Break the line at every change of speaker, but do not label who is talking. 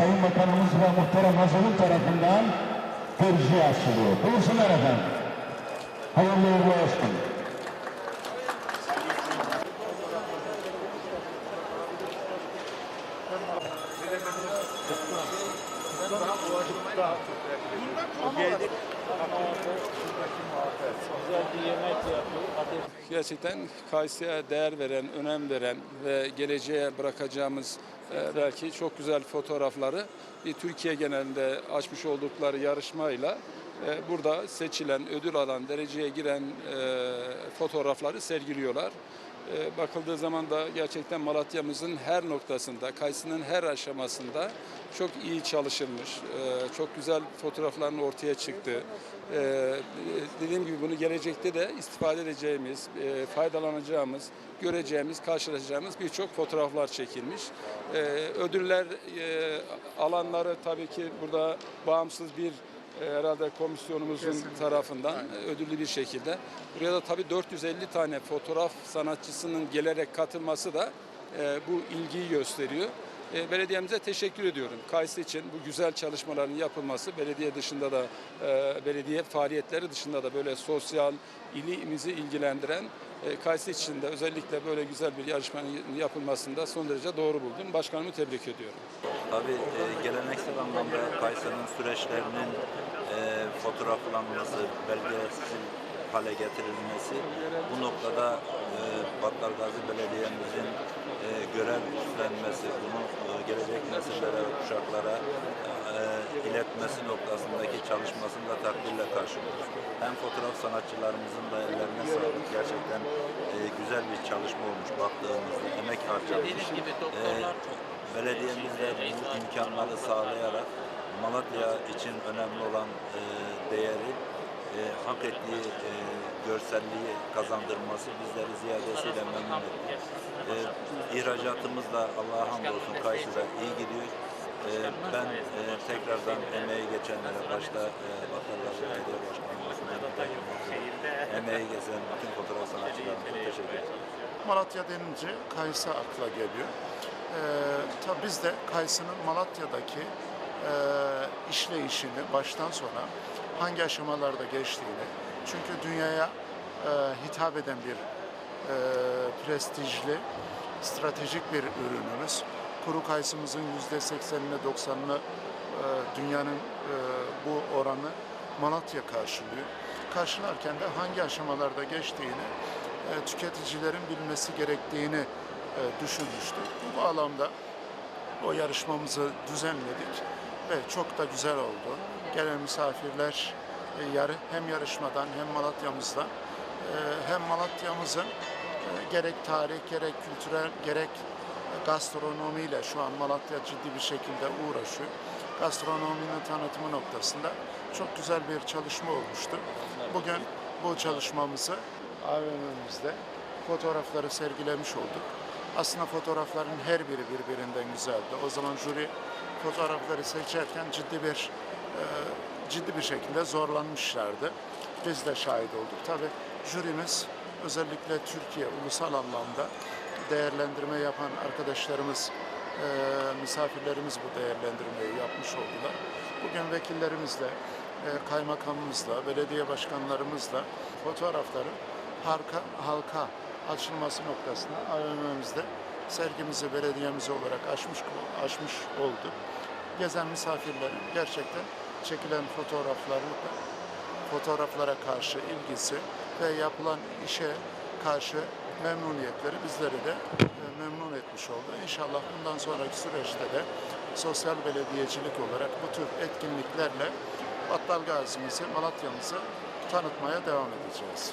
Sayın Bakanımız ve Muhterem Hazırlık tarafından tercih açılıyor. Buyursunlar efendim. Hayırlı uğurlu olsun.
Güzel bir
gerçekten Kayseri'ye değer veren, önem veren ve geleceğe bırakacağımız e, belki çok güzel fotoğrafları bir Türkiye genelinde açmış oldukları yarışmayla e, burada seçilen, ödül alan, dereceye giren e, fotoğrafları sergiliyorlar. E, Bakıldığı zaman da gerçekten Malatya'mızın her noktasında, Kayseri'nin her aşamasında çok iyi çalışılmış, e, çok güzel fotoğrafların ortaya çıktı. E, Dediğim gibi bunu gelecekte de istifade edeceğimiz, e, faydalanacağımız, göreceğimiz, karşılaşacağımız birçok fotoğraflar çekilmiş. Ödüller alanları tabii ki burada bağımsız bir herhalde komisyonumuzun tarafından e, ödüllü bir şekilde. Buraya da tabii 450 tane fotoğraf sanatçısının gelerek katılması da e, bu ilgiyi gösteriyor. E, Belediyemize teşekkür ediyorum. Kayseri için bu güzel çalışmaların yapılması, belediye dışında da, e, belediye faaliyetleri dışında da böyle sosyal, ilimizi ilgilendiren e, Kayseri için de özellikle böyle güzel bir yarışmanın yapılmasında son derece doğru buldum. Başkanımı tebrik ediyorum.
Tabii e, geleneksel anlamda Kayseri'nin süreçlerinin fotoğraflanması, belgesel hale getirilmesi bu noktada e, Battal Gazi Belediye'mizin e, görev üstlenmesi, bunu e, gelecek nesillere, kuşaklara e, iletmesi noktasındaki çalışmasını da takdirle karşılıyoruz. Hem fotoğraf sanatçılarımızın da ellerine sağlık. Gerçekten e, güzel bir çalışma olmuş baktığımızda, emek
gibi
E,
doktorlar çok
Belediye'miz de bu imkanları sağlayarak Malatya için önemli olan e, değeri e, hak ettiği e, görselliği kazandırması bizleri ziyadesiyle memnun etti. E, ihracatımız da Allah'a hamdolsun Kayseri'de iyi gidiyor. E, ben e, tekrardan emeği geçenlere başta e, Bakanlar Belediye Başkanımızın emeği geçen bütün fotoğraf sanatçılarına çok teşekkür ederim.
Malatya denince Kayısı akla geliyor. Ee, tabii biz de Kayısı'nın Malatya'daki e, işleyişini baştan sona hangi aşamalarda geçtiğini, çünkü dünyaya e, hitap eden bir e, prestijli, stratejik bir ürünümüz. Kuru kayısımızın yüzde seksenine doksanını e, dünyanın e, bu oranı Malatya karşılıyor. Karşılarken de hangi aşamalarda geçtiğini e, tüketicilerin bilmesi gerektiğini düşünmüştük. Bu bağlamda o yarışmamızı düzenledik ve çok da güzel oldu. Gelen misafirler hem yarışmadan hem Malatya'mızdan hem Malatya'mızın gerek tarih gerek kültürel gerek gastronomiyle şu an Malatya ciddi bir şekilde uğraşıyor. Gastronominin tanıtımı noktasında çok güzel bir çalışma olmuştu. Bugün bu çalışmamızı AVM'mizde fotoğrafları sergilemiş olduk. Aslında fotoğrafların her biri birbirinden güzeldi. O zaman jüri fotoğrafları seçerken ciddi bir e, ciddi bir şekilde zorlanmışlardı. Biz de şahit olduk. Tabii jürimiz özellikle Türkiye ulusal anlamda değerlendirme yapan arkadaşlarımız, e, misafirlerimiz bu değerlendirmeyi yapmış oldular. Bugün vekillerimizle, e, kaymakamımızla, belediye başkanlarımızla fotoğrafların halka, halka açılması noktasında AVM'mizde sergimizi belediyemiz olarak açmış, açmış olduk. Gezen misafirlerin gerçekten çekilen fotoğraflarını fotoğraflara karşı ilgisi ve yapılan işe karşı memnuniyetleri bizleri de e, memnun etmiş oldu. İnşallah bundan sonraki süreçte de sosyal belediyecilik olarak bu tür etkinliklerle Battal Gazi'mizi, Malatya'mızı tanıtmaya devam edeceğiz.